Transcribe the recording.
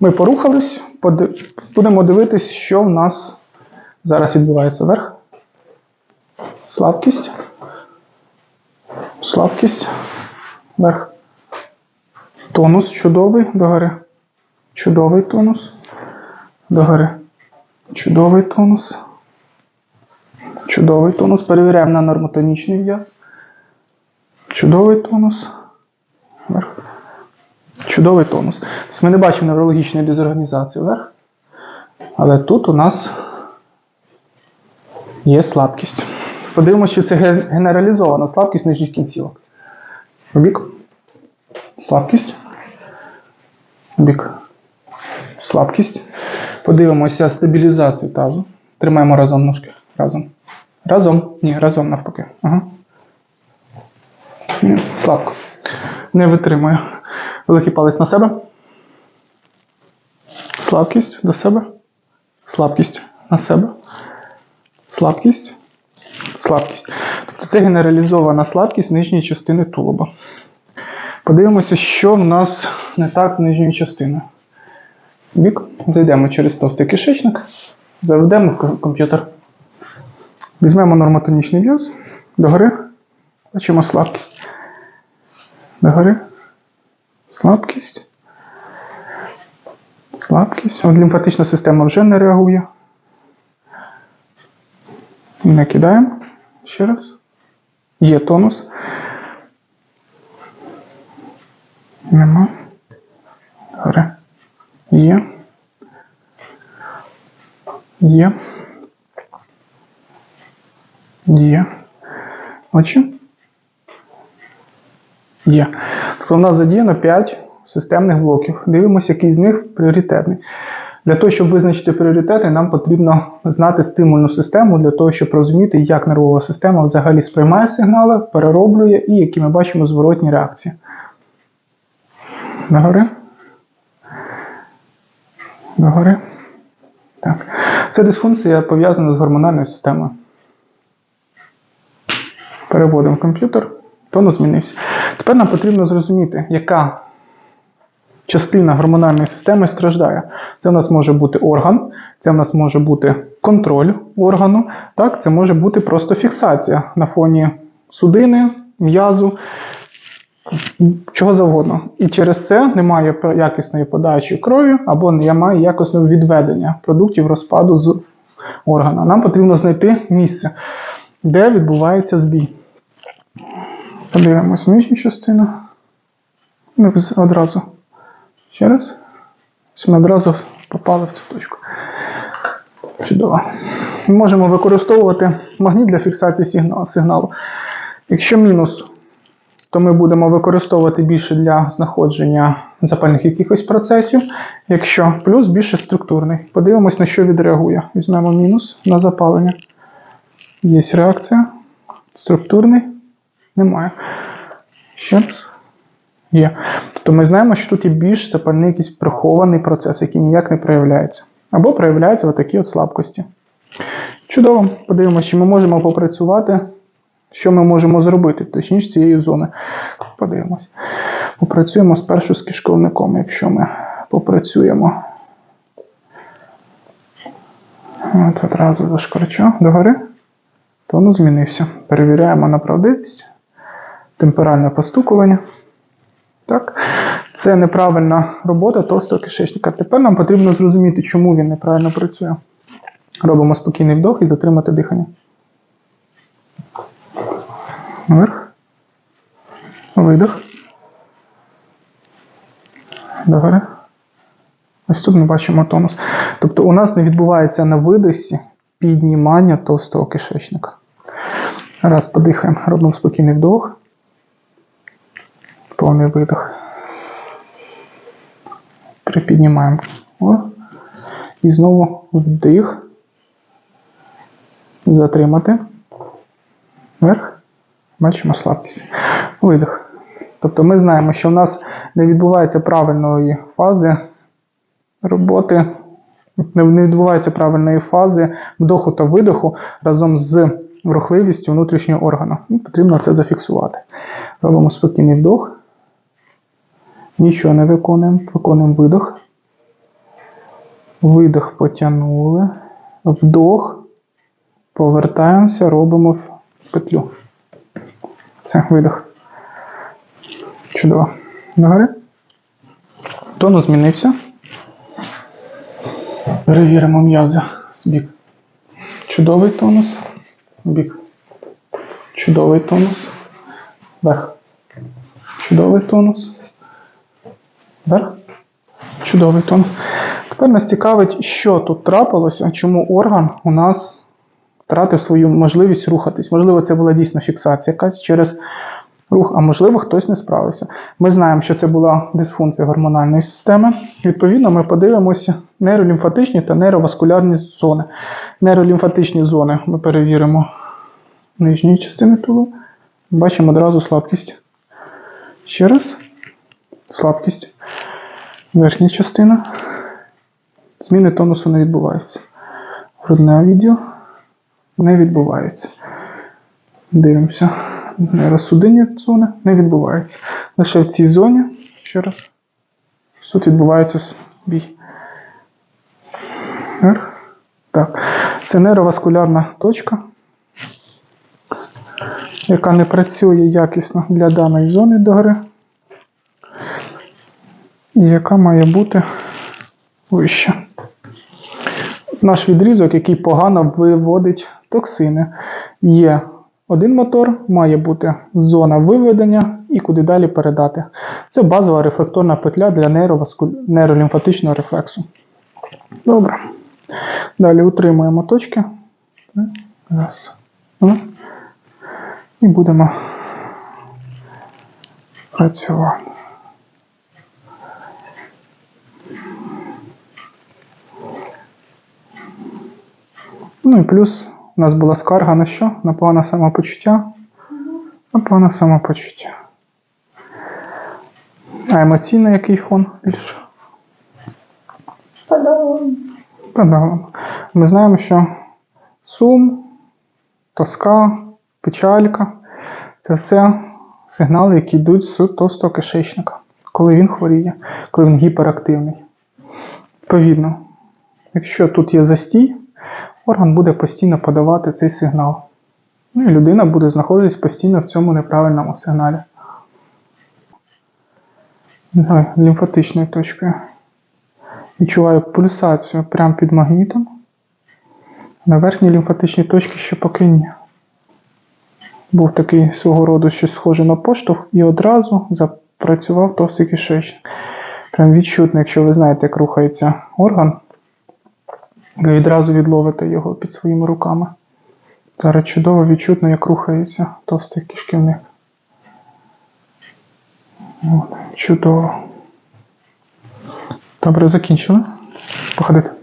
Ми порухались, будемо дивитись, що в нас зараз відбувається вверх. Слабкість. Слабкість. Вверх. Тонус чудовий догори. Чудовий тонус. Догори. Чудовий тонус. Чудовий тонус. Перевіряємо на нормотонічний в'яз. Чудовий тонус. Чудовий тонус. Тобто ми не бачимо неврологічної дезорганізації вверх. Але тут у нас є слабкість. Подивимося, що це генералізована слабкість нижніх кінцівок. Бік. Слабкість. Бік. Слабкість. Подивимося стабілізацію тазу. Тримаємо разом ножки. Разом. Разом. Ні, разом навпаки. Ага. Слабко. Не витримую. Великий палець на себе. Слабкість до себе. Слабкість на себе. Слабкість. Слабкість. Тобто це генералізована слабкість нижньої частини тулуба. Подивимося, що в нас не так з нижньою частиною. Бік. Зайдемо через товстий кишечник. Заведемо в комп'ютер. Візьмемо нормотонічний в'яз. Догори. Бачимо слабкість. Догори. Слабкість. Слабкість. От лімфатична система вже не реагує. Не кидаємо. Ще раз. Є тонус. Нема. Добре. Є. Є. Є. Очі. Є. Тобто в нас задіяно 5 системних блоків. Дивимося, який з них пріоритетний. Для того, щоб визначити пріоритети, нам потрібно знати стимульну систему для того, щоб розуміти, як нервова система взагалі сприймає сигнали, перероблює і які ми бачимо зворотні реакції. Догори. Догори. Так. Це дисфункція пов'язана з гормональною системою. Переводимо комп'ютер, тонус змінився. Тепер нам потрібно зрозуміти, яка частина гормональної системи страждає. Це в нас може бути орган, це в нас може бути контроль органу, так, це може бути просто фіксація на фоні судини, м'язу, чого завгодно. І через це немає якісної подачі крові або немає якісного відведення продуктів розпаду з органа. Нам потрібно знайти місце, де відбувається збій. Подивимось нижню частину. Ми одразу. Ще раз. Ми одразу попали в цю точку. Чудово. Можемо використовувати магніт для фіксації сигналу. Якщо мінус, то ми будемо використовувати більше для знаходження запальних якихось процесів. Якщо плюс, більше структурний. Подивимось, на що відреагує. Візьмемо мінус на запалення. Є реакція. Структурний. Немає. Раз. Є. Тобто ми знаємо, що тут є більш запальний якийсь прихований процес, який ніяк не проявляється. Або проявляється в такі от слабкості. Чудово. Подивимося, чи ми можемо попрацювати, що ми можемо зробити, точніше цієї зони. Подивимось. Попрацюємо спершу з кишковником, якщо ми попрацюємо. От одразу дошкорчу догори. Тонус змінився. Перевіряємо на правдивість. Темперальне постукування. Так. Це неправильна робота товстого кишечника. Тепер нам потрібно зрозуміти, чому він неправильно працює. Робимо спокійний вдох і затримати дихання. Вверх. Видих. Догори. Ось тут ми бачимо тонус. Тобто у нас не відбувається на видосі піднімання товстого кишечника. Раз подихаємо, робимо спокійний вдох. Повний видох. Припіднімаємо. І знову вдих. Затримати. Вверх. Бачимо слабкість. Видих. Тобто ми знаємо, що в нас не відбувається правильної фази роботи, не не відбувається правильної фази вдоху та видоху разом з рухливістю внутрішнього органу. Ну, Потрібно це зафіксувати. Робимо спокійний вдох. Нічого не виконуємо. Виконуємо видох. Видих потягнули. Вдох. Повертаємося, робимо в петлю. Це видих. Чудово. Догори. Тонус змінився. Перевіримо м'язи з бік. Чудовий тонус. Бік. Чудовий тонус. Вверх. Чудовий тонус. Вверх. Чудовий тонус. Тепер нас цікавить, що тут трапилося, чому орган у нас втратив свою можливість рухатись. Можливо, це була дійсно фіксація якась через рух, а можливо, хтось не справився. Ми знаємо, що це була дисфункція гормональної системи. Відповідно, ми подивимося нейролімфатичні та нейроваскулярні зони. Нейролімфатичні зони ми перевіримо нижньої частини тулу. Бачимо одразу слабкість. Ще раз. Слабкість. Верхня частина. Зміни тонусу не відбуваються. Грудне відділ не відбувається. Дивимося. Нейросудинні зони не відбувається. Лише в цій зоні, ще раз, тут відбувається бій. Так. Це нейроваскулярна точка, яка не працює якісно для даної зони догори. І яка має бути вища. Наш відрізок, який погано виводить токсини. Є один мотор, має бути зона виведення і куди далі передати. Це базова рефлекторна петля для нейролімфатичного рефлексу. Добре. Далі утримуємо точки. Раз. Два. І будемо працювати. Ну і плюс у нас була скарга на що? На погане самопочуття. На погане самопочуття. А емоційний який фон більше? Подолом. Подавлено. Ми знаємо, що сум, тоска, печалька це все сигнали, які йдуть з товстого кишечника, коли він хворіє, коли він гіперактивний. Відповідно, якщо тут є застій, орган буде постійно подавати цей сигнал. Ну і людина буде знаходитись постійно в цьому неправильному сигналі. Давай, лімфатичною точкою. Відчуваю пульсацію прямо під магнітом. На верхній лімфатичній точці ще поки ні. Був такий свого роду щось схоже на поштовх і одразу запрацював товстий кишечник. Прям відчутно, якщо ви знаєте, як рухається орган, ви відразу відловите його під своїми руками. Зараз чудово відчутно, як рухається товстий кишківник. Чудово. Добре, закінчили. Походити.